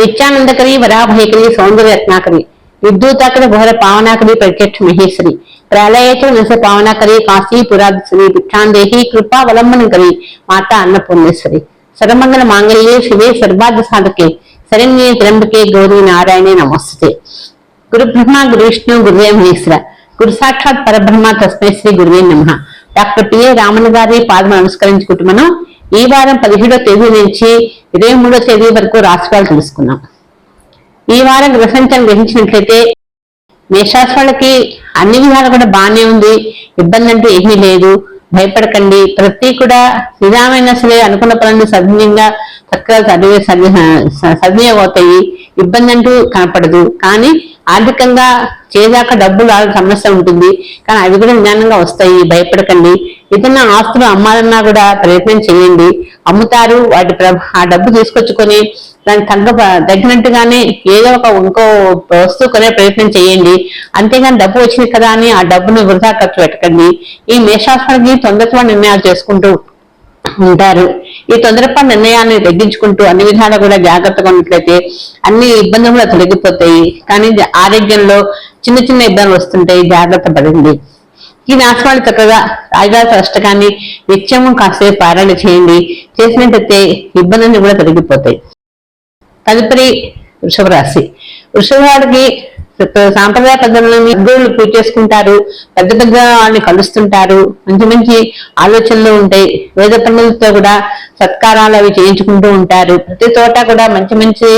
నిత్యానందకరి వరాభయకరి సౌందర్యరత్నాకరి విద్యుతాకరి ఘోర పావనాకరి ప్రత్యక్ష మహేశ్వరి ప్రళయేచ నస పావనాకరి కాశీ పురాధశ్రీ భిక్షాందేహి కృపావలంబనకరి మాత అన్నపూర్ణేశ్వరి. సర్వమంగళ మాంగళ్యే శివే సర్వార్థ సాధకే శరణ్యే త్రంబకే గౌరీ నారాయణే నమస్తే. గురు బ్రహ్మ గురు విష్ణు గురువే మహేశ్వర. గురు సాక్షాత్ పరబ్రహ్మ తస్మై శ్రీ గురువే నమ. డాక్టర్ పిఏ రామన్ గారి పాదం నమస్కరించుకుంటున్నాను ఈ వారం పదిహేడో తేదీ నుంచి ఇరవై మూడో తేదీ వరకు రాశిఫలాలు తెలుసుకున్నాం ఈ వారం గ్రహించని గ్రహించినట్లయితే మేషాస్ వాళ్ళకి అన్ని విధాలు కూడా బాగానే ఉంది. ఇబ్బంది అంటూ ఏమీ లేదు. భయపడకండి. ప్రతి కూడా నిజామైన సరే అనుకున్న పనులు సద్వినియంగా చక్కగా చదివి సద్వినియోగం అవుతాయి. ఇబ్బంది అంటూ కనపడదు. కానీ ఆర్థికంగా చేదాకా డబ్బులు రాని సమస్య ఉంటుంది. కానీ అవి కూడా నిదానంగా వస్తాయి. భయపడకండి. ఏదైనా ఆస్తులు అమ్మాలన్నా కూడా ప్రయత్నం చేయండి. అమ్ముతారు. వాటి ఆ డబ్బు తీసుకొచ్చుకొని దానికి తగ్గ తగ్గినట్టుగానే ఏదో ఒక ఇంకో వస్తువు కొనే ప్రయత్నం చేయండి. అంతేగాని డబ్బు వచ్చింది కదా అని ఆ డబ్బును వృధా ఖర్చు పెట్టకండి. ఈ మేషాస్త్రానికి తొందరగా నిర్ణయాలు చేసుకుంటూ ఉంటారు. ఈ తొందరపాటు నిర్ణయాన్ని తగ్గించుకుంటూ అన్ని విధాలు కూడా జాగ్రత్తగా ఉన్నట్లయితే అన్ని ఇబ్బందులు కూడా తొలగిపోతాయి. కానీ ఆరోగ్యంలో చిన్న చిన్న ఇబ్బందులు వస్తుంటాయి జాగ్రత్త పడండి. ఈ రాష్ట్రాలు చక్కగా రాజరాజ అష్టకాన్ని నిత్యము కాసేపు పారాయణ చేయండి. చేసినట్టయితే ఇబ్బందులు కూడా తొలగిపోతాయి. తదుపరి వృషభ రాశి. వృషభవాడికి సాంప్రదాయ పద్ధతులని గురువులు పూజ చేసుకుంటారు పెద్ద పెద్ద వాళ్ళని కలుస్తుంటారు. మంచి మంచి ఆలోచనలు ఉంటాయి. వేద పండుగలతో కూడా సత్కారాలు అవి చేయించుకుంటూ ఉంటారు. ప్రతి చోట కూడా మంచి మంచి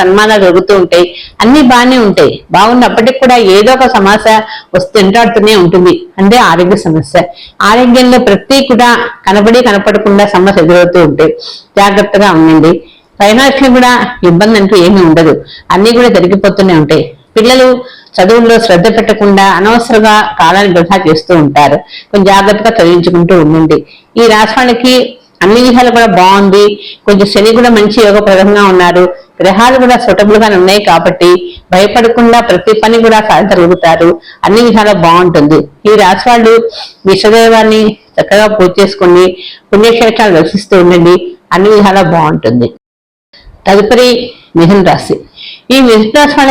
సన్మానాలు జరుగుతూ ఉంటాయి. అన్ని బాగానే ఉంటాయి. బాగున్నప్పటికి కూడా ఏదో ఒక సమస్య వస్తుంటాడుతూనే ఉంటుంది. అంటే ఆరోగ్య సమస్య. ఆరోగ్యంలో ప్రతి కూడా కనబడి కనపడకుండా సమస్య ఎదురవుతూ ఉంటాయి. జాగ్రత్తగా ఉండండి. ఫైనాన్షియల్ కూడా ఇబ్బంది అంటూ ఏమీ ఉండదు. అన్నీ కూడా జరిగిపోతూనే ఉంటాయి. పిల్లలు చదువుల్లో శ్రద్ధ పెట్టకుండా అనవసరంగా కాలాన్ని వృధా చేస్తూ ఉంటారు. కొంచెం జాగ్రత్తగా చదివించుకుంటూ ఉండండి. ఈ రాష్ట్రానికి అన్ని విధాలు కూడా బాగుంది. కొంచెం శని కూడా మంచి యోగప్రదంగా ఉన్నారు. గ్రహాలు కూడా సూటబుల్ ఉన్నాయి కాబట్టి భయపడకుండా ప్రతి పని కూడా సాధించగలుగుతారు అన్ని విధాలా బాగుంటుంది. ఈ రాశి వాళ్ళు విశ్వదేవాన్ని చక్కగా పూజ చేసుకుని పుణ్యక్షేత్రాలు దర్శిస్తూ ఉండండి. అన్ని విధాలా బాగుంటుంది. తదుపరి మిథున రాశి. ఈ మిథున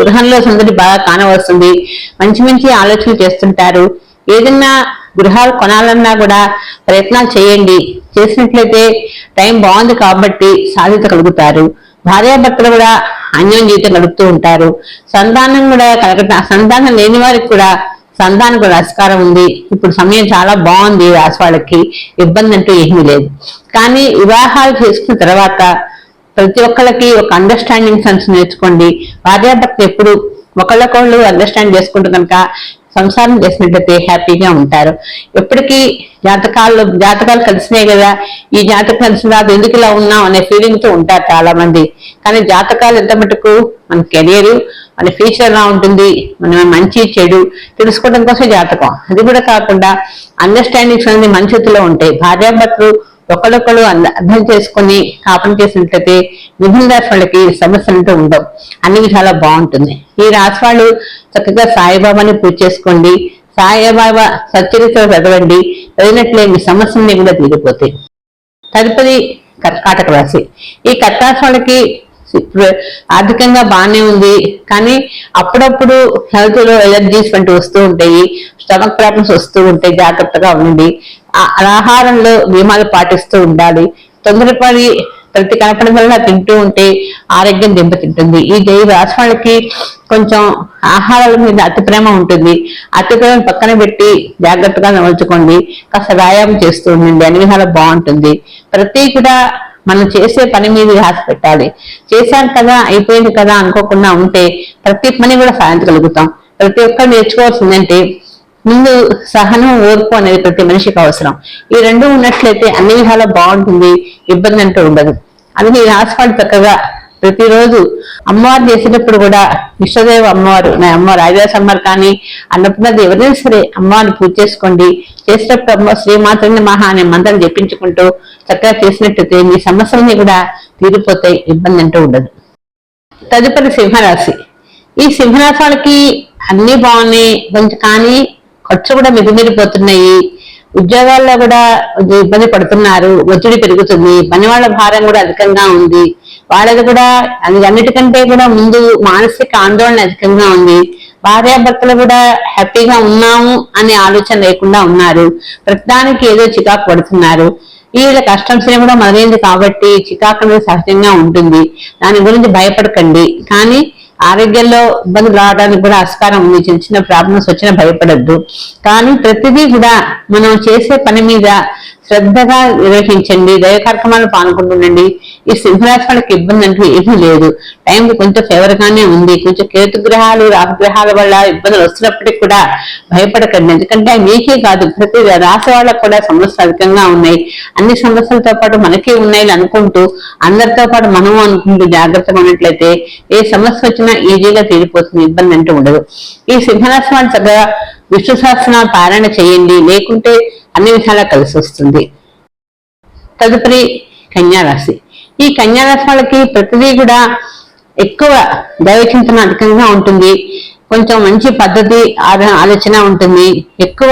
గృహంలో సందడి బాగా కానవస్తుంది మంచి మంచి ఆలోచనలు చేస్తుంటారు. ఏదన్నా గృహాలు కొనాలన్నా కూడా ప్రయత్నాలు చేయండి. చేసినట్లయితే టైం బాగుంది కాబట్టి సాధించగలుగుతారు భార్యాభర్తలు కూడా అన్యోన్య జీవితం గడుపుతూ ఉంటారు. సంతానం కూడా కలగట సంతానం లేని వారికి కూడా సంతానం కూడా ఆస్కారం ఉంది. ఇప్పుడు సమయం చాలా బాగుంది రాసి వాళ్ళకి. ఇబ్బంది అంటూ ఏమీ లేదు. కానీ వివాహాలు చేసుకున్న తర్వాత ప్రతి ఒక్కళ్ళకి ఒక అండర్స్టాండింగ్ సెన్స్ నేర్చుకోండి. భార్యాభర్త ఎప్పుడు ఒకళ్ళకొళ్ళు అండర్స్టాండ్ చేసుకుంటూ కనుక సంసారం చేసినట్లయితే హ్యాపీగా ఉంటారు. ఎప్పటికీ జాతకాలు జాతకాలు కలిసినాయి కదా ఈ జాతకం కలిసిన తర్వాత ఎందుకు ఇలా ఉన్నాం అనే ఫీలింగ్తో ఉంటారు చాలా మంది కానీ జాతకాలు ఎంత మటుకు మన కెరీర్ మన ఫ్యూచర్ ఎలా ఉంటుంది మన మంచి చెడు తెలుసుకోవడం కోసం జాతకం. అది కూడా కాకుండా అండర్స్టాండింగ్స్ అనేది మనిషిలో ఉంటాయి. భార్యాభర్తలు ఒకళ్ళొకళ్ళు అంద- అర్థం చేసుకుని కాపం చేసినట్లయితే మిథున రాశి వాళ్ళకి సమస్యలతో ఉండవు. అన్ని విధాలా బాగుంటుంది. ఈ రాశి వాళ్ళు చక్కగా సాయిబాబాని పూజ చేసుకోండి. సాయిబాబా సచ్చరిత్ర చదవండి చదివినట్లే మీ సమస్యలన్నీ కూడా తీరిపోతాయి. తదుపరి కర్కాటక రాశి. ఈ కర్కాటక వాళ్ళకి ఆర్థికంగా బాగానే ఉంది. కానీ అప్పుడప్పుడు హెల్త్లో ఎలర్జీస్ వంటివి వస్తూ ఉంటాయి. స్టమక్ ప్రాబ్లమ్స్ వస్తూ ఉంటాయి. జాగ్రత్తగా ఉండండి. ఆహారంలో నియమాలు పాటిస్తూ ఉండాలి. తొందరపడి ప్రతి కనపడం వల్ల తింటూ ఉంటే ఆరోగ్యం దెబ్బతింటుంది. ఈ జై రాశి వాళ్ళకి కొంచెం ఆహారాల మీద అతి ప్రేమ ఉంటుంది. అతి ప్రేమ పక్కన పెట్టి జాగ్రత్తగా నమల్చుకోండి కాస్త వ్యాయామం చేస్తూ ఉండండి. అన్ని విధాలు బాగుంటుంది. ప్రతి కూడా మనం చేసే పని మీద ఆశ పెట్టాలి. చేశాం కదా అయిపోయింది కదా అనుకోకుండా ఉంటే ప్రతి పని కూడా సాధించగలుగుతాం. ప్రతి ఒక్కరు నేర్చుకోవాల్సిందంటే ముందు సహనం ఓర్పు అనేది ప్రతి మనిషికి అవసరం. ఈ రెండు ఉన్నట్లయితే అన్ని విధాలా బాగుంటుంది ఇబ్బంది అంటూ ఉండదు. అందుకే ఈ రాసివాడు చక్కగా ప్రతిరోజు అమ్మవారు చేసేటప్పుడు కూడా విశ్వదేవ అమ్మవారు నా అమ్మ ఆదివాస అమ్మవారు కానీ అన్నప్పుడు ఎవరైనా సరే అమ్మవారిని పూజ చేసుకోండి. చేసేటప్పుడు అమ్మ శ్రీమాతని మహా అనే మంత్రం జపించుకుంటూ చక్కగా చేసినట్టయితే మీ సమస్యలన్నీ కూడా తీరిపోతాయి ఇబ్బంది అంటూ ఉండదు. తదుపరి సింహరాశి. ఈ సింహరాశి వాళ్ళకి అన్ని బాగున్నాయి కొంచెం కానీ ఖర్చు కూడా మితిమీరిపోతున్నాయి ఉద్యోగాల్లో కూడా ఇబ్బంది పడుతున్నారు. ఒత్తిడి పెరుగుతుంది. పని వాళ్ళ భారం కూడా అధికంగా ఉంది. వాళ్ళది కూడా అది అన్నిటికంటే కూడా ముందు మానసిక ఆందోళన అధికంగా ఉంది. భార్యాభర్తలు కూడా హ్యాపీగా ఉన్నాము అనే ఆలోచన లేకుండా ఉన్నారు. ప్రతిదానికి ఏదో చికాకు పడుతున్నారు. వీళ్ళ కష్టం శ్రమ కూడా మొదలైంది కాబట్టి చికాకు అనేది సహజంగా ఉంటుంది. దాని గురించి భయపడకండి. కానీ ఆరోగ్యంలో ఇబ్బందులు రావడానికి కూడా ఆస్కారం ఉంది. చిన్న చిన్న ప్రాబ్లమ్స్ వచ్చినా భయపడద్దు. కానీ ప్రతిదీ కూడా మనం చేసే పని మీద శ్రద్ధగా నిర్వహించండి. దయ కార్యక్రమాలు పాల్గొంటుండండి. ఈ సింహరాశి వాళ్ళకి ఇబ్బంది అంటూ ఏమీ లేదు. టైంకి కొంచెం ఫేవర్ గానే ఉంది. కొంచెం కేతు గ్రహాలు రాహుగ్రహాల వల్ల ఇబ్బందులు వస్తున్నప్పటికీ కూడా భయపడకండి. ఎందుకంటే మీకే కాదు ప్రతి రాశి వాళ్ళకు కూడా సమస్యలు అధికంగా ఉన్నాయి. అన్ని సమస్యలతో పాటు మనకే ఉన్నాయి అనుకుంటూ అందరితో పాటు మనం అనుకుంటూ జాగ్రత్తగా ఉన్నట్లయితే ఏ సమస్య వచ్చినా ఈజీగా తీరిపోతుంది. ఇబ్బంది అంటూ ఉండదు. ఈ సింహరాశి వాళ్ళు చక్కగా విష్ణు సహస్రనామ పారాయణ చేయండి. లేకుంటే అన్ని విధాలా కలిసి వస్తుంది. తదుపరి కన్యారాశి. ఈ కన్యారాశి వాళ్ళకి ప్రతిదీ కూడా ఎక్కువ దైవచింతన అధికంగా ఉంటుంది. కొంచెం మంచి పద్ధతి ఆలోచన ఉంటుంది. ఎక్కువ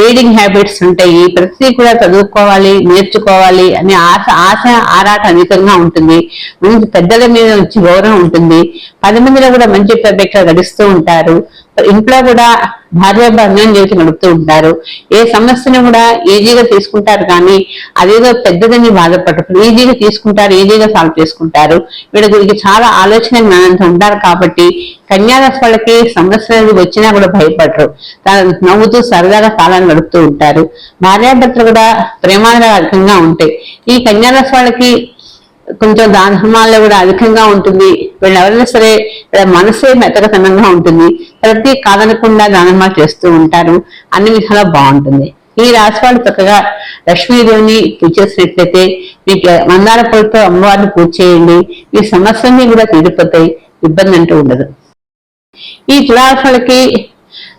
రీడింగ్ హ్యాబిట్స్ ఉంటాయి. ప్రతిదీ కూడా చదువుకోవాలి నేర్చుకోవాలి అనే ఆశ ఆశ ఆరాట అధికంగా ఉంటుంది. మంచి పెద్దల మీద మంచి గౌరవం ఉంటుంది. పది మందిలో కూడా మంచి పెద్దగా గడిస్తూ ఉంటారు. ఇంట్లో కూడా భార్యాభర్ణం చేసి నడుపుతూ ఉంటారు. ఏ సమస్యను కూడా ఈజీగా తీసుకుంటారు కానీ అదేదో పెద్దదని బాధపడరు. ఈజీగా తీసుకుంటారు ఈజీగా సాల్వ్ చేసుకుంటారు. వీళ్ళ గురించి చాలా ఆలోచన జ్ఞానంతో ఉంటారు కాబట్టి కన్యారాశి వాళ్ళకి సమస్యలు వచ్చినా కూడా భయపడరు. తన నవ్వుతూ సరదాగా కాలాన్ని గడుపుతూ ఉంటారు. భార్యాభర్తలు కూడా ప్రేమాధికంగా ఉంటాయి. ఈ కన్యారాశి వాళ్ళకి కొంచెం దానమాల్లో కూడా అధికంగా ఉంటుంది. వీళ్ళు ఎవరైనా సరే వీళ్ళ మనసే మెతకతనంగా ఉంటుంది. ప్రతి కాదనకుండా దానమా చేస్తూ ఉంటారు. అన్ని విధాలా బాగుంటుంది. ఈ రాశి వాళ్ళు చక్కగా లక్ష్మీదేవిని పూజ చేసినట్లయితే మీకు మందార పూలతో అమ్మవారిని పూజ చేయండి. ఈ సమస్యలన్నీ కూడా తీరిపోతాయి. ఇబ్బంది అంటూ ఉండదు. ఈ తులారాశులకి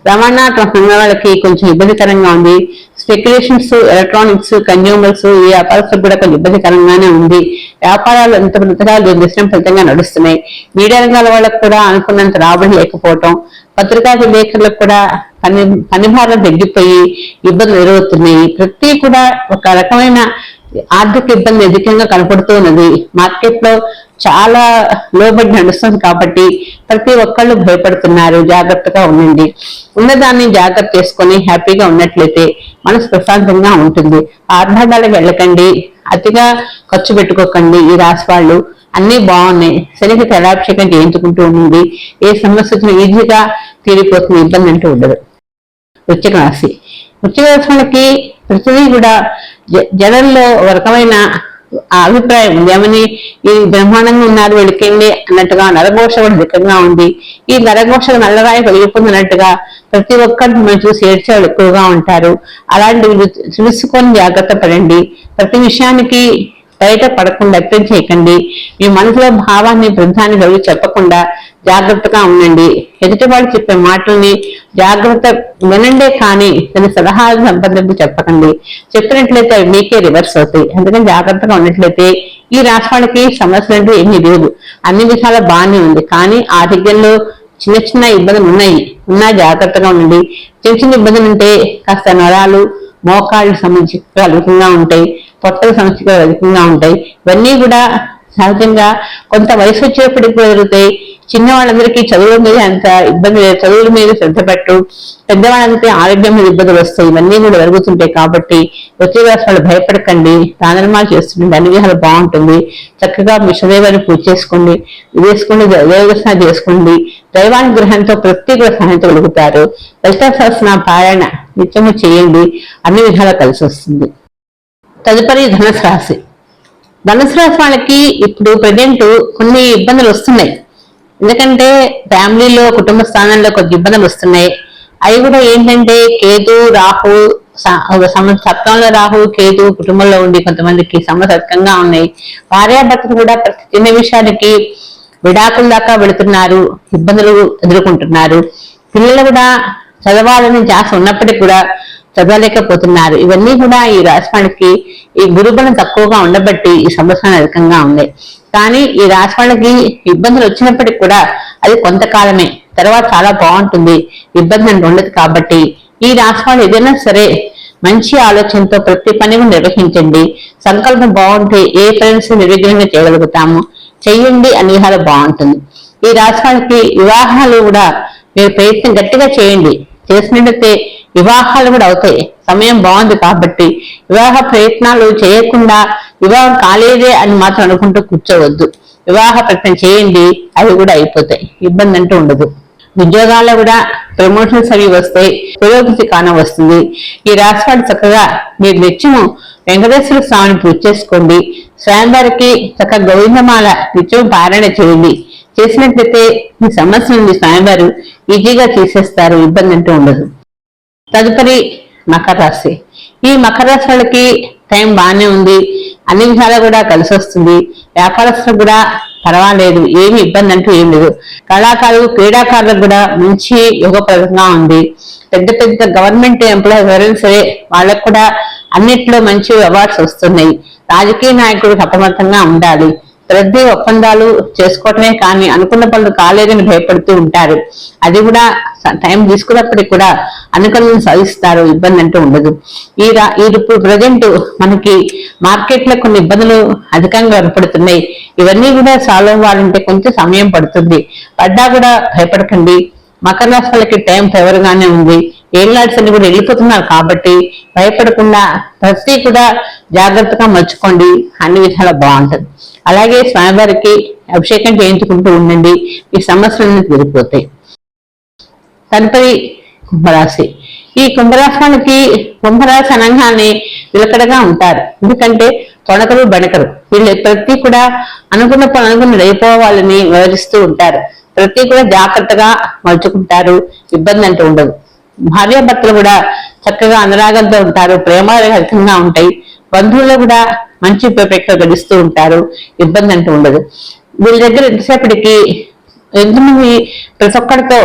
రవాణా రంగం వాళ్ళకి కొంచెం ఇబ్బందికరంగా ఉంది. స్పెక్యులేషన్స్ ఎలక్ట్రానిక్స్ కన్జ్యూమర్స్ ఈ వ్యాపారస్తులకు కూడా కొంచెం ఇబ్బందికరంగానే ఉంది. వ్యాపారాలు ఎంత పెద్దగా దృశ్యం ఫలితంగా నడుస్తున్నాయి. మీడియా రంగాల వాళ్ళకు కూడా అనుకున్నంత రాబడి లేకపోవటం పత్రికా విలేకరులకు కూడా పని పని భారం తగ్గిపోయి ఇబ్బందులు ఎదురవుతున్నాయి. ప్రతి కూడా ఒక రకమైన ఆర్థిక ఇబ్బంది అధికంగా కనపడుతున్నది. మార్కెట్లో చాలా లోబడి నడుస్తుంది కాబట్టి ప్రతి ఒక్కళ్ళు భయపడుతున్నారు. జాగ్రత్తగా ఉండండి. ఉన్నదాన్ని జాగ్రత్త చేసుకొని హ్యాపీగా ఉన్నట్లయితే మనసు ప్రశాంతంగా ఉంటుంది. ఆర్భాటాలకు వెళ్ళకండి. అతిగా ఖర్చు పెట్టుకోకండి. ఈ రాశి వాళ్ళు అన్ని బాగున్నాయి. శనికి తలాభిషేకం చేయించుకుంటూ ఉండండి. ఏ సమస్య వచ్చినా ఈజీగా తీరిపోతుంది ఇబ్బంది అంటూ ఉండదు. వృచ్చిక రాశి. వృచ్చిక రాశి వాళ్ళకి ప్రతిదీ కూడా జ- జనంలో ఒక రకమైన అభిప్రాయం ఉంది. ఏమని? ఈ బ్రహ్మాండంగా ఉన్నారు వెళ్ళకండి అన్నట్టుగా నరఘోష కూడా దిక్కంగా ఉంది. ఈ నరఘోష నల్లరాయి పగిలిపోతుంది అన్నట్టుగా ప్రతి ఒక్కరిని మనం చూసి ఏడ్చేవాళ్ళు ఎక్కువగా ఉంటారు. అలాంటివి తెలుసుకొని జాగ్రత్త పడండి. ప్రతి విషయానికి బయట పడకుండా వ్యక్తం చేయకండి. మీ మనసులో భావాన్ని బృందాన్ని ఎవరు చెప్పకుండా జాగ్రత్తగా ఉండండి. ఎదుటివాడు చెప్పే మాటల్ని జాగ్రత్త వినండే కానీ దాని సలహాలు సంబంధింపు చెప్పకండి. చెప్పినట్లయితే అవి మీకే రివర్స్ అవుతాయి. అందుకని జాగ్రత్తగా ఉన్నట్లయితే ఈ రాష్ట్రానికి సమస్యలు అంటూ ఏమీ లేదు అన్ని విషయాలు బాగానే ఉంది. కానీ ఆరోగ్యంలో చిన్న చిన్న ఇబ్బందులు ఉన్నాయి. ఉన్నా జాగ్రత్తగా ఉండండి. చిన్న చిన్న ఇబ్బందులు ఉంటే కాస్త నరాలు మోకాళ్ళు సంబంధించి అధికంగా ఉంటాయి పొట్టల సమస్యలు అధికంగా ఉంటాయి. ఇవన్నీ కూడా సహజంగా కొంత వయసు వచ్చేప్పటికి కూడా జరుగుతాయి. చిన్న వాళ్ళందరికీ చదువుల మీద అంత ఇబ్బంది లేదు. చదువుల మీద శ్రద్ధ పెట్టు. పెద్దవాళ్ళందరికీ ఆరోగ్యం మీద ఇబ్బందులు వస్తాయి. ఇవన్నీ కూడా జరుగుతుంటాయి కాబట్టి వచ్చే వాళ్ళు భయపడకండి. దానమాలు చేస్తుండండి. అన్ని విధాలు బాగుంటుంది. చక్కగా విశ్వదేవాన్ని పూజ చేసుకోండి. ఇది చేసుకోండి దైవదర్శన చేసుకోండి. దైవానుగ్రహంతో ప్రతి కూడా కలుగుతారు లలిత సహస్ర పారాయణ నిత్యము చేయండి. అన్ని విధాలా కలిసి వస్తుంది. తదుపరి ధనుసు రాశి. ధనుసు రాశి వాళ్ళకి ఇప్పుడు ప్రజెంట్ కొన్ని ఇబ్బందులు వస్తున్నాయి. ఎందుకంటే ఫ్యామిలీలో కుటుంబ స్థానంలో కొద్ది ఇబ్బందులు వస్తున్నాయి. అవి కూడా ఏంటంటే కేతు రాహు ఒక సప్తంలో రాహు కేతు కుటుంబంలో ఉండి కొంతమందికి సమసత్కంగా ఉన్నాయి. భార్యాభర్తలు కూడా ప్రతి చిన్న విషయానికి విడాకుల దాకా వెళుతున్నారు. ఇబ్బందులు ఎదుర్కొంటున్నారు. పిల్లలు కూడా చదవాలని జాస ఉన్నప్పటికీ కూడా చదవలేకపోతున్నారు. ఇవన్నీ కూడా ఈ రాశి ఈ గురుబలం తక్కువగా ఉండబట్టి ఈ సంవత్సరం అధికంగా ఉంది. కానీ ఈ రాశి ఇబ్బందులు వచ్చినప్పటికీ కూడా అది కొంతకాలమే. తర్వాత చాలా బాగుంటుంది. ఇబ్బంది అంటే ఉండదు కాబట్టి ఈ రాశి ఏదైనా సరే మంచి ఆలోచనతో ప్రతి పనిని నిర్వహించండి. సంకల్పం బాగుంటే ఏ పనిని నిర్విఘ్నంగా చేయగలుగుతాము. చెయ్యండి అన్ని విధాలు బాగుంటుంది. ఈ రాశి వివాహాలు కూడా మీరు ప్రయత్నం గట్టిగా చేయండి. చేసినట్టయితే వివాహాలు కూడా అవుతాయి. సమయం బాగుంది కాబట్టి వివాహ ప్రయత్నాలు చేయకుండా వివాహం కాలేదే అని మాత్రం అనుకుంటూ కూర్చోవద్దు. వివాహ ప్రయత్నం చేయండి అవి కూడా అయిపోతాయి. ఇబ్బంది అంటూ ఉండదు. ఉద్యోగాల్లో కూడా ప్రమోషన్స్ అవి వస్తాయి పురోగతి కానం వస్తుంది. ఈ రాశివాడు చక్కగా మీరు నిత్యము వెంకటేశ్వర స్వామిని పూజ చేసుకోండి. స్వయంవారికి చక్కగా గోవిందమాల నిత్యం పారాయణ చేయండి. చేసినట్లయితే మీ సమస్య నుండి స్వామివారు ఈజీగా తీసేస్తారు ఇబ్బంది అంటూ ఉండదు. తదుపరి మకర రాశి. ఈ మకర రాశి వాళ్ళకి టైం బాగానే ఉంది. అన్ని విధాలు కూడా కలిసి వస్తుంది. వ్యాపారస్తులకు కూడా పర్వాలేదు. ఏమి ఇబ్బంది అంటూ ఏం లేదు. కళాకారులు క్రీడాకారులకు కూడా మంచి యుగప్రదంగా ఉంది. పెద్ద పెద్ద గవర్నమెంట్ ఎంప్లాయీ ఎవరైనా సరే వాళ్ళకు కూడా అన్నిట్లో మంచి అవార్డ్స్ వస్తున్నాయి. రాజకీయ నాయకుడు అప్రమత్తంగా ఉండాలి. రద్దీ ఒప్పందాలు చేసుకోవటమే కానీ అనుకున్న పనులు కాలేదని భయపడుతూ ఉంటారు. అది కూడా టైం తీసుకున్నప్పటికీ కూడా అనుకూలను సాధిస్తారు ఇబ్బంది అంటూ ఉండదు. ఈ ఈ ఇప్పుడు ప్రజెంట్ మనకి మార్కెట్లో కొన్ని ఇబ్బందులు అధికంగా ఏర్పడుతున్నాయి. ఇవన్నీ కూడా సాల్వ్ అవ్వాలంటే కొంచెం సమయం పడుతుంది. పడ్డా కూడా భయపడకండి. మకర రాశి వాళ్ళకి టైం ఫేవర్ గానే ఉంది. ఏళ్ళాడ్స్ అన్ని కూడా వెళ్ళిపోతున్నారు కాబట్టి భయపడకుండా ప్రతి కూడా జాగ్రత్తగా మర్చుకోండి అన్ని విధాలా బాగుంటుంది. అలాగే స్వామివారికి అభిషేకం చేయించుకుంటూ ఉండండి. ఈ సమస్యలన్నీ తీరిపోతాయి తదుపరి కుంభరాశి. ఈ కుంభరాశి కుంభరాశి అనగానే విలకడగా ఉంటారు. ఎందుకంటే తొణకరు బెణకరు వీళ్ళు ప్రతి కూడా అనుకున్న పని అనుకున్న అయిపోవాలని వివరిస్తూ ఉంటారు. ప్రతి కూడా జాగ్రత్తగా మలుచుకుంటారు. ఇబ్బంది అంటూ ఉండదు. భార్యాభర్తలు కూడా చక్కగా అనురాగంతో ఉంటారు. ప్రేమారహితంగా ఉంటాయి. బంధువులు కూడా మంచి పెక్క గడిస్తూ ఉంటారు. ఇబ్బంది అంటూ ఉండదు. వీళ్ళ దగ్గర ఎంతసేపటికి ఎంతమంది ప్రతి ఒక్కరితో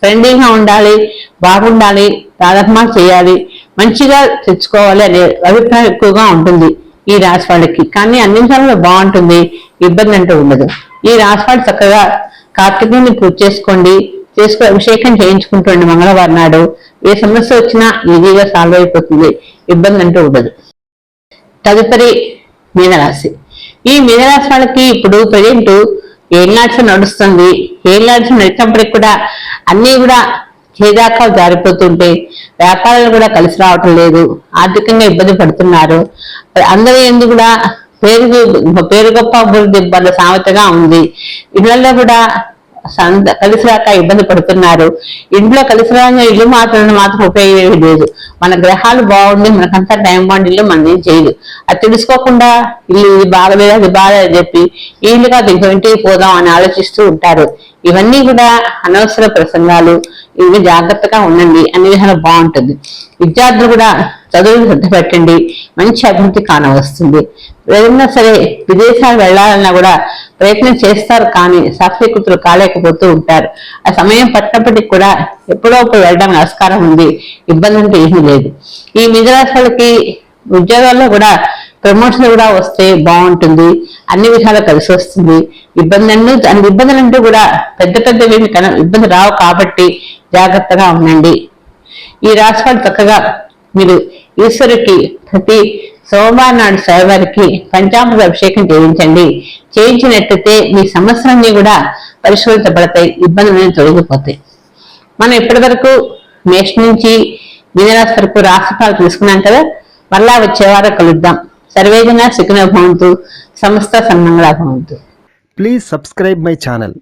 ఫ్రెండ్లీగా ఉండాలి బాగుండాలి ప్రారంభాలు చేయాలి మంచిగా తెచ్చుకోవాలి అనే అభిప్రాయం ఎక్కువగా ఉంటుంది ఈ రాశి వాళ్ళకి. కానీ అన్ని విషయాల్లో బాగుంటుంది ఇబ్బంది అంటూ ఉండదు. ఈ రాశి వాళ్ళు చక్కగా కార్తీకుని పూజ చేసుకోండి చేసుకో అభిషేకం చేయించుకుంటుండే మంగళవారం నాడు. ఏ సమస్య వచ్చినా ఈజీగా సాల్వ్ అయిపోతుంది. ఇబ్బంది అంటూ ఉండదు. తదుపరి మీనరాశి. ఈ మీనరాశి వాళ్ళకి ఇప్పుడు ప్రజెంట్ ఏళ్ళాడ్స్ నడుస్తుంది ఏళ్ళాడ్స్ నడిచినప్పటికి కూడా అన్నీ కూడా చేదాకా జారిపోతుంటే వ్యాపారాలు కూడా కలిసి రావటం లేదు ఆర్థికంగా ఇబ్బంది పడుతున్నారు. అందరూ ఎందుకు కూడా పేరు పేరు గొప్ప అభివృద్ధి ఇబ్బంది సామెతగా ఉంది. ఇళ్ళలో కూడా సంద కలిసి రాక ఇబ్బంది పడుతున్నారు. ఇంట్లో కలిసి ఇల్లు మాత్రం మాత్రం ఉపయోగం లేదు. మన గ్రహాలు బాగుండి మనకంతా టైం బాగుండి ఇల్లు మనం చేయదు. అది తెలుసుకోకుండా ఇల్లు ఇది బాగలేదు అది బాగాలేదని చెప్పి ఈ ఇల్లు కాదు ఇంకో ఇంటికి పోదాం అని ఆలోచిస్తూ ఉంటారు. ఇవన్నీ కూడా అనవసర ప్రసంగాలు ఇవి జాగ్రత్తగా ఉండండి అనే విధంగా బాగుంటుంది. విద్యార్థులు కూడా చదువులు శ్రద్ధ పెట్టండి మంచి అభివృద్ధి కానవస్తుంది. ఏదైనా సరే విదేశాలు వెళ్ళాలన్నా కూడా ప్రయత్నం చేస్తారు కానీ సఫలీకృతులు కాలేకపోతూ ఉంటారు. ఆ సమయం పట్టినప్పటికి కూడా ఎప్పుడో అప్పుడు వెళ్ళడానికి ఆస్కారం ఉంది ఇబ్బంది అంటే ఏమీ లేదు. ఈ మిగరాశులకి ఉద్యోగాల్లో కూడా ప్రమోషన్ కూడా వస్తే బాగుంటుంది. అన్ని విధాలు కలిసి వస్తుంది. ఇబ్బందులను అన్ని ఇబ్బందులంటూ కూడా పెద్ద పెద్దవి కన ఇబ్బంది రావు కాబట్టి జాగ్రత్తగా ఉండండి. ఈ రాశిఫలం చక్కగా మీరు ఈశ్వరుకి ప్రతి సోమవారం నాడు స్వామివారికి పంచామృత అభిషేకం చేయించండి. చేయించినట్టయితే మీ సమస్యలన్నీ కూడా పరిశోధించబడతాయి. ఇబ్బందులన్నీ తొలగిపోతాయి. మనం ఇప్పటివరకు మేష నుంచి మీనరాశి వరకు రాశిఫలాలు తీసుకున్నాం కదా మళ్ళా వచ్చేవారు కలుద్దాం. సర్వేజన సుఖిన భవంతు సమస్త సన్నంగా భవంతు. Please subscribe my channel